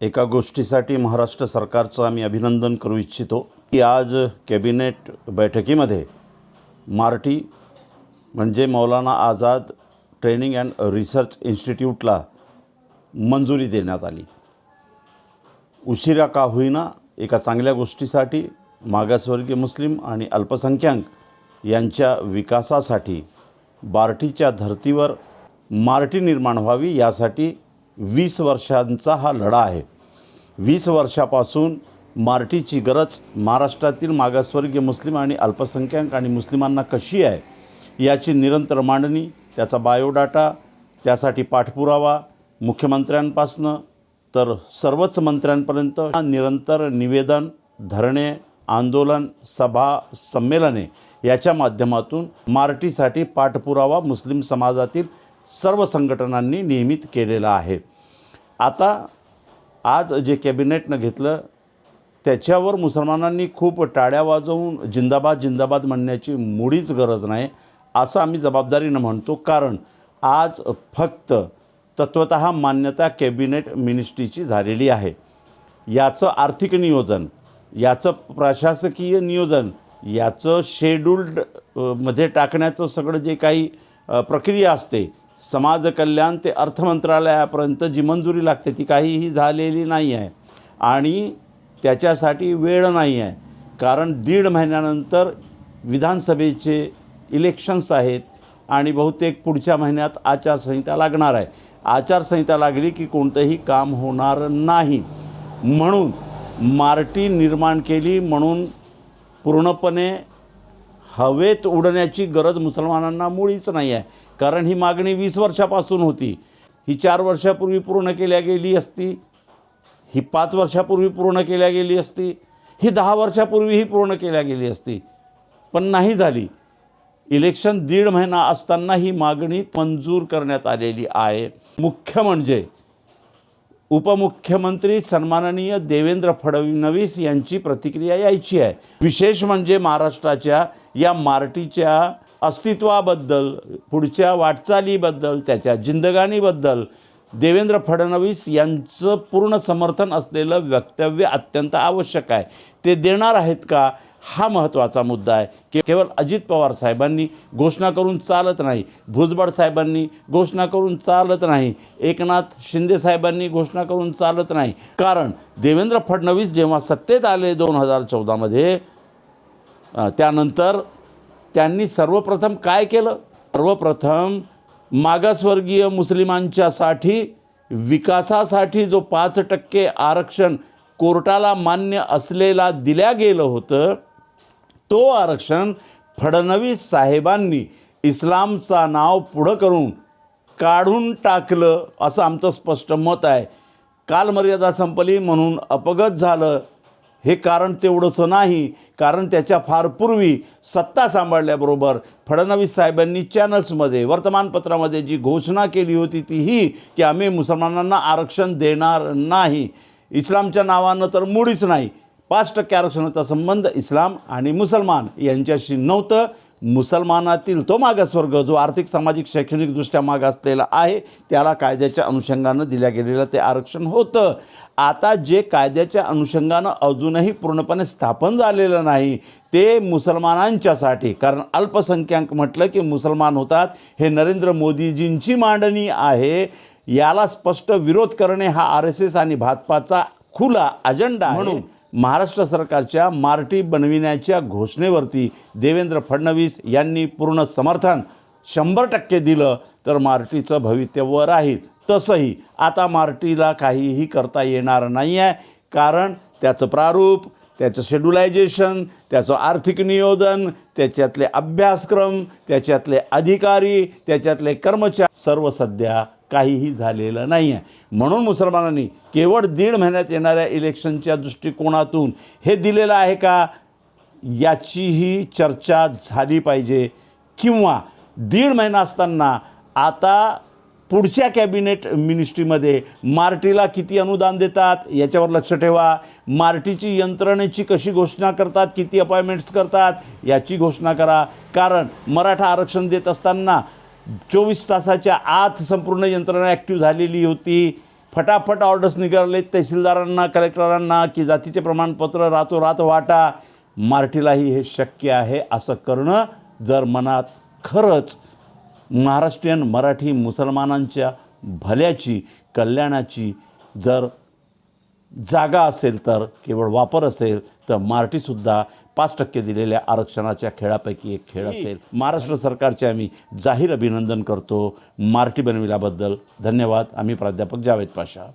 एका गोष्टीसाठी महाराष्ट्र सरकारचं आम्ही अभिनंदन करू इच्छितो की आज कॅबिनेट बैठकीमध्ये मार्टी म्हणजे Maulana Azad training and research इन्स्टिट्यूटला मंजुरी देण्यात आली. उशिरा का होईना एका चांगल्या गोष्टीसाठी मागासवर्गीय मुस्लिम आणि अल्पसंख्याक यांच्या विकासासाठी बार्टीच्या धर्तीवर मार्टी निर्माण व्हावी यासाठी वीस वर्षांचा हा लढा आहे. वीस वर्षापासून मार्टीची गरज महाराष्ट्रातील मागासवर्गीय मुस्लिम आणि अल्पसंख्याक आणि मुस्लिमांना कशी आहे याची निरंतर मांडणी त्याचा बायोडाटा त्यासाठी पाठपुरावा मुख्यमंत्र्यांपासनं तर सर्वच मंत्र्यांपर्यंत निरंतर निवेदन धरणे आंदोलन सभा संमेलने याच्या माध्यमातून मार्टीसाठी पाठपुरावा मुस्लिम समाजातील सर्व संघटनांनी नियमित केलेला आहे. आता आज जे कॅबिनेटनं घेतलं त्याच्यावर मुसलमानांनी खूप टाळ्या वाजवून जिंदाबाद जिंदाबाद म्हणण्याची मुळीच गरज नाही असं आम्ही जबाबदारीनं म्हणतो. कारण आज फक्त तत्वत मान्यता कॅबिनेट मिनिस्ट्रीची झालेली आहे. याचं आर्थिक नियोजन याचं प्रशासकीय नियोजन याचं शेड्युल्डमध्ये टाकण्याचं सगळं जे काही प्रक्रिया असते समाजकल्याण ते अर्थ मंत्रालयापर्यंत जी मंजुरी लागते ती काहीही झालेली नाही आहे. आणि त्याच्यासाठी वेळ नाही आहे. कारण दीड महिन्यानंतर विधानसभेचे इलेक्शन्स आहेत आणि बहुतेक पुढच्या महिन्यात आचारसंहिता लागणार आहे. आचारसंहिता लागली की कोणतंही काम होणार नाही. म्हणून मार्टी निर्माण केली म्हणून पूर्णपणे हवेत उडण्याची गरज मुसलमानांना मुळीच नाही आहे. कारण ही मागणी वीस वर्षापासून होती. ही चार वर्षापूर्वी पूर्ण केल्या गेली असती. ही पाच वर्षापूर्वी पूर्ण केल्या गेली असती. ही दहा वर्षापूर्वीही पूर्ण केल्या गेली असती. पण नाही झाली. इलेक्शन दीड महिना असताना ही मागणी मंजूर करण्यात आलेली आहे. मुख्य म्हणजे उपमुख्यमंत्री सन्माननीय देवेंद्र फडणवीस यांची प्रतिक्रिया यायची आहे. विशेष म्हणजे महाराष्ट्राच्या या मार्टीच्या अस्तित्वाबद्दल पुढच्या वाटचालीबद्दल त्याच्या जिंदगानीबद्दल देवेंद्र फडणवीस यांचं पूर्ण समर्थन असलेलं वक्तव्य अत्यंत आवश्यक आहे. ते देणार आहेत का? हा महत्त्वाचा मुद्दा आहे. की केवळ अजित पवार साहेबांनी घोषणा करून चालत नाही. भुजबळ साहेबांनी घोषणा करून चालत नाही. एकनाथ शिंदे साहेबांनी घोषणा करून चालत नाही. कारण देवेंद्र फडणवीस जेव्हा सत्तेत आले दोन हजार चौदामध्ये त्यानंतर त्यांनी सर्वप्रथम काय केलं? सर्वप्रथम मागासवर्गीय मुस्लिमांच्यासाठी विकासासाठी जो पाच टक्के आरक्षण कोर्टाला मान्य असलेला दिल्या गेलं होतं तो आरक्षण फडणवीस साहेबांनी इस्लामचा नाव पुढं करून काढून टाकलं असं आमचं स्पष्ट मत आहे. कालमर्यादा संपली म्हणून अपगत झालं. हे कारण तेवढंसं नाही. कारण त्याच्या फार पूर्वी सत्ता सांभाळल्याबरोबर फडणवीस साहेबांनी चॅनल्समध्ये वर्तमानपत्रामध्ये जी घोषणा केली होती ती ही की आम्ही मुसलमानांना आरक्षण देणार नाही. इस्लामच्या नावानं तर मुळीच नाही. पाच टक्के आरक्षणाचा संबंध इस्लाम आणि मुसलमान यांच्याशी नव्हतं. मुसलमानातील तो मागासवर्ग जो आर्थिक सामाजिक शैक्षणिकदृष्ट्या मागासलेला आहे त्याला कायद्याच्या अनुषंगानं दिल्या गेलेलं ते आरक्षण होतं. आता जे कायद्याच्या अनुषंगानं अजूनही पूर्णपणे स्थापन झालेलं नाही ते मुसलमानांच्यासाठी कारण अल्पसंख्याक म्हटलं की मुसलमान होतात हे नरेंद्र मोदीजींची मांडणी आहे. याला स्पष्ट विरोध करणे हा आर एस एस आणि भाजपाचा खुला अजेंडा म्हणून महाराष्ट्र सरकारच्या मार्टी बनविण्याच्या घोषणेवरती देवेंद्र फडणवीस यांनी पूर्ण समर्थन शंभर टक्के दिलं तर मार्टीचं भवितव्य राहील तसंही आता मार्टीला काहीही करता येणार नाही आहे कारण त्याचं प्रारूप त्याचं शेड्युलायझेशन त्याचं आर्थिक नियोजन त्याच्यातले अभ्यासक्रम त्याच्यातले अधिकारी त्याच्यातले कर्मचारी सर्व सध्या काहीही झालेलं नाही आहे म्हणून मुसलमानांनी केवळ दीड महिन्यात येणाऱ्या इलेक्शनच्या दृष्टिकोनातून हे दिलेलं आहे का? याचीही चर्चा झाली पाहिजे. किंवा दीड महिना असताना आता पुढच्या कॅबिनेट मिनिस्ट्रीमध्ये मार्टीला किती अनुदान देतात? याच्यावर लक्ष ठेवा. मार्टीची यंत्रणेची कशी घोषणा करतात? किती अपॉइंटमेंट्स करतात? याची घोषणा करा. कारण मराठा आरक्षण देत असताना चोवीस तासाच्या आत संपूर्ण यंत्रणा ॲक्टिव्ह झालेली होती. फटाफट ऑर्डर्स निघाले. तहसीलदारांना कलेक्टरांना की जातीचे प्रमाणपत्र रातोरात वाटा. मार्टीलाही हे शक्य आहे असं करणं जर मनात खरंच महाराष्ट्रीयन मराठी मुसलमानांच्या भल्याची कल्याणाची जर जागा असेल तर केवळ वापर असेल तर मार्टीसुद्धा पाच टक्के दिलेल्या आरक्षणाच्या खेळापैकी एक खेळ असेल. महाराष्ट्र सरकारचे आम्ही जाहीर अभिनंदन करतो. मार्टी बनविल्याबद्दल धन्यवाद. आम्ही प्राध्यापक जावेद पाशा.